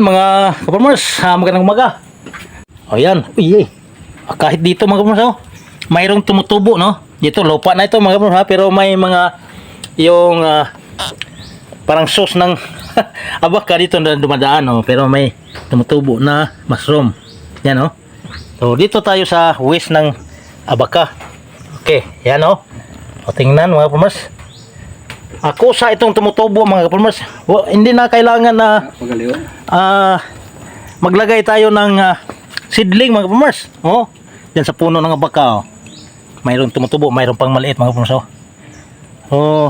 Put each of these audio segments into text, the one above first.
Ayan mga kaparmers, ah, magandang umaga. O yan, uy, eh. Ah, kahit dito mga kaparmers, oh, mayroong tumutubo, no? Dito, lupa na ito mga kaparmers, ha? pero may mga yung ah, parang sauce ng abaka dito na dumadaan, oh, pero may tumutubo na mushroom. Yan, oh. So, dito tayo sa west ng abaka. Okay, yan, oh. O, tingnan mga kaparmers. Ako sa itong tumutubo mga kaparmers, wa- hindi na kailangan na ah maglagay tayo ng ah, seedling mga kapamers. Oh, yan sa puno ng abaka. Oh. Mayroong tumutubo, mayroong pang maliit mga kapamers. Oh. oh.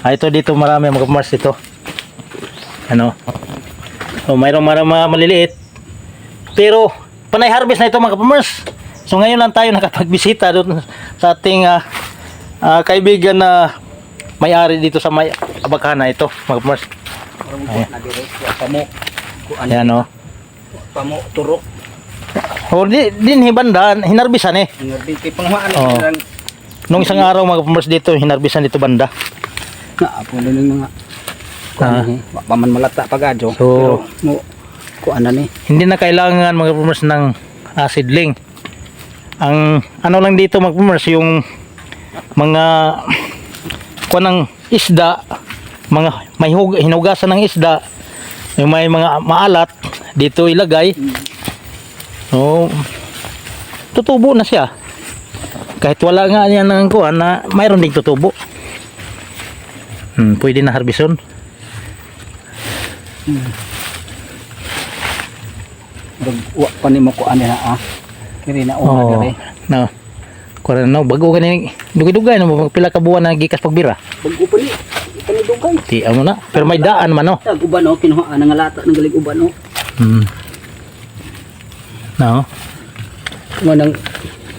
Ah, ito dito marami mga kapamers ito. Ano? Oh, mayroong marami maliliit. Pero panay harvest na ito mga kapamers. So ngayon lang tayo nakapagbisita doon sa ating ah, ah, kaibigan na may-ari dito sa may abakana ito mga kapamers. Ayan. Na dire. Ya pamo. Ayan oh. Pamo turok. O di, din hibanda, hinarbisan eh. Ngardi kay panghuan Oo. oh. Nung isang araw mga dito, hinarbisan dito banda. na apo na ning mga Ah. kuan. Wa pa man malata pagadyo. So- Pero mo kuan na ni. Hindi na kailangan mga kapamers ng ah, seedling. Ang ano lang dito mga kapamers, yung mga kuha ng isda, mga may hug, hinugasan ng isda, yung may mga maalat, dito ilagay. So, tutubo na siya. Kahit wala nga yan ng kuha na mayroon ding tutubo. Hmm, pwede na harbison. Dag wa pa ni mo kuan na ah. Kiri na una dire. No. Kuha no, bago gani dugay-dugay no pila ka buwan na gikas pagbira. Bago pa ni. Panidugay. Ti amo na. Pero may daan man no. Tag uban oh kinuha nang lata nang galing uban oh. Hmm. No. Nga nang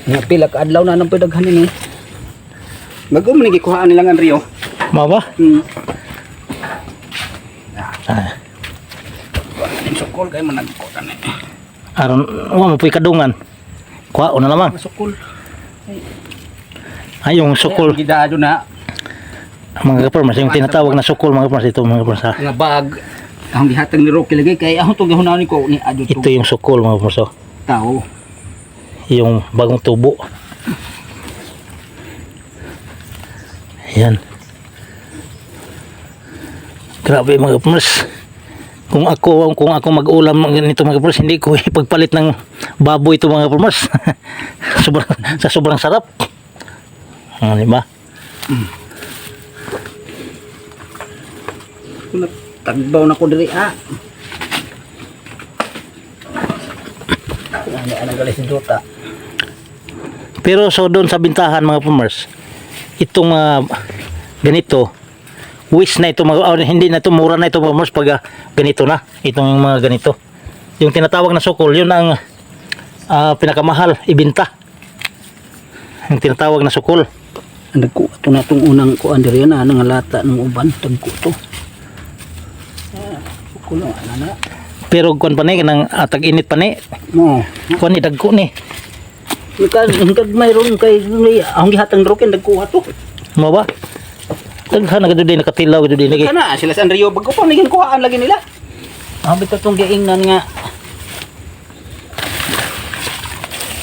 nga pila ka adlaw na nang pidaghanin ni. Bago man gikuhaan nila nga Rio. Mao ba? Hmm. Ah, Ning sukol kay man nagkutan ni. aron wa mo puy kadungan. Kuha na lamang. Sukol. Ay yung sukol, Gidado na mga kapar, yung tinatawag na sukol mga kapar ito mga kapar sa. nga bag ang gihatag ni Rocky lagi kay ahon to gihunaw ni ko ni ado to Ito yung sukol mga kapar so. tao. Yung bagong tubo. Ayan. Grabe mga kapars. Kung ako kung ako mag-ulam ng ganito mga kapars, hindi ko ipagpalit ng baboy ito mga kapars. sobrang, sa sobrang sarap. Ah, di ba? Kuna tagbaw na ko diri ah. Ano ano gali si Jota. Pero so doon sa bintahan mga kapars, itong ah, ganito, wish na ito, mga, ah, hindi na ito, mura na ito kapars pag ah, ganito na. Itong mga ganito. Yung tinatawag na sukol, yun ang ah, pinakamahal, ibinta. Yung tinatawag na sukol. Ang dagko to na tong unang kuan diri na nang lata ng uban dagko to. Ah, Kulo ana na. Pero kuan pa ni kanang ah, tag-init pa ni. Mo. Kuan ni dagko ni. Hanggang mayroon kay ang gihatag ni Rocky dagko to. Mo ba? Daghan na gud din nakatilaw gud din lagi. Kana sila sa Rio bago pa naging kuhaan lagi nila. Ah, bitaw tong giingnan nga.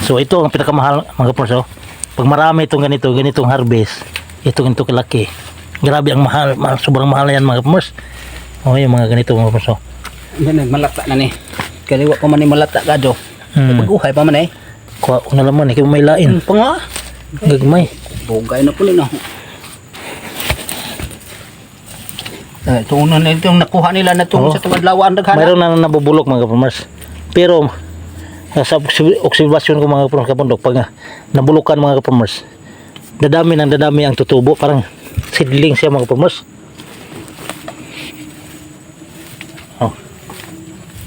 So ito ang pinakamahal mga kapars. Oh. Pag marami itong ganito, ganitong harvest, ito ganito kalaki. Grabe ang mahal, mahal sobrang mahal yan mga kapars. Oh, yung mga ganito mga kapars. Oh. Yan malata na ni. Kaliwa pa man ni malata kadyo. Hmm. Paguhay pa man eh. Kuha ko na laman, ikaw may lain. Pa nga. Gagmay. Bugay na po na. Eh, ito na na ito yung nakuha nila na ito Oo. sa tumadlawan daghana. Mayroon na nabubulok mga kapars. Pero sa observ- obserbasyon ko mga kapundok, pag nabulukan mga kapars, dadami ng dadami ang tutubo. Parang seedling siya mga kapars. Oh.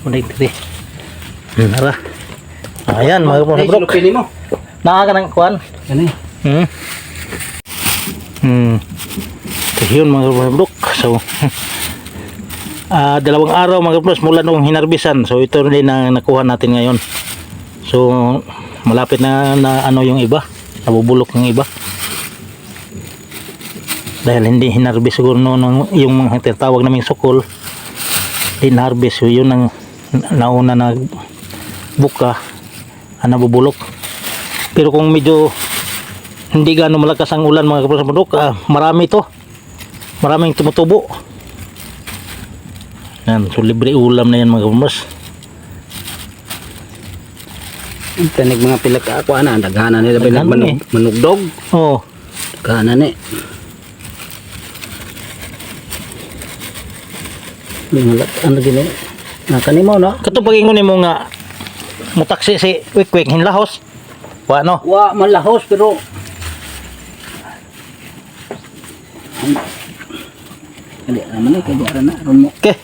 Unay tiri. Hmm, Nara. Ayan mga mo. Nakaka ng kuan. Yan eh. Hmm. Hmm. So, yun mga kabundok. So, ah dalawang araw mga kabundok mula nung hinarbisan. So, ito rin ang nakuha natin ngayon. So, malapit na, na ano yung iba. Nabubulok yung iba. Dahil hindi hinarbis siguro no, ng, yung mga tinatawag naming sukol. Hindi na-harvest. So, yun ang na- nauna na buka ang nabubulok pero kung medyo hindi gaano malakas ang ulan mga kapatid ah, marami to maraming tumutubo yan so libre ulam na yan mga kapatid Ang tanig mga pila ka ako ana, daghana nila man manug, manugdog. oh Daghana ni. Mga lat, ano gini? Nakani mo no? kato pagingon nimo nga mutaksi si wik wik hinlahos wa no Wa malahos pero Kali naman eh, kali ara na ron mo. Okay.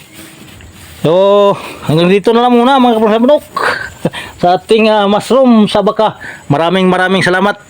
So, hanggang dito na lang muna mga kapatid sa bundok. sa ating ah, mushroom sa baka. Maraming maraming salamat.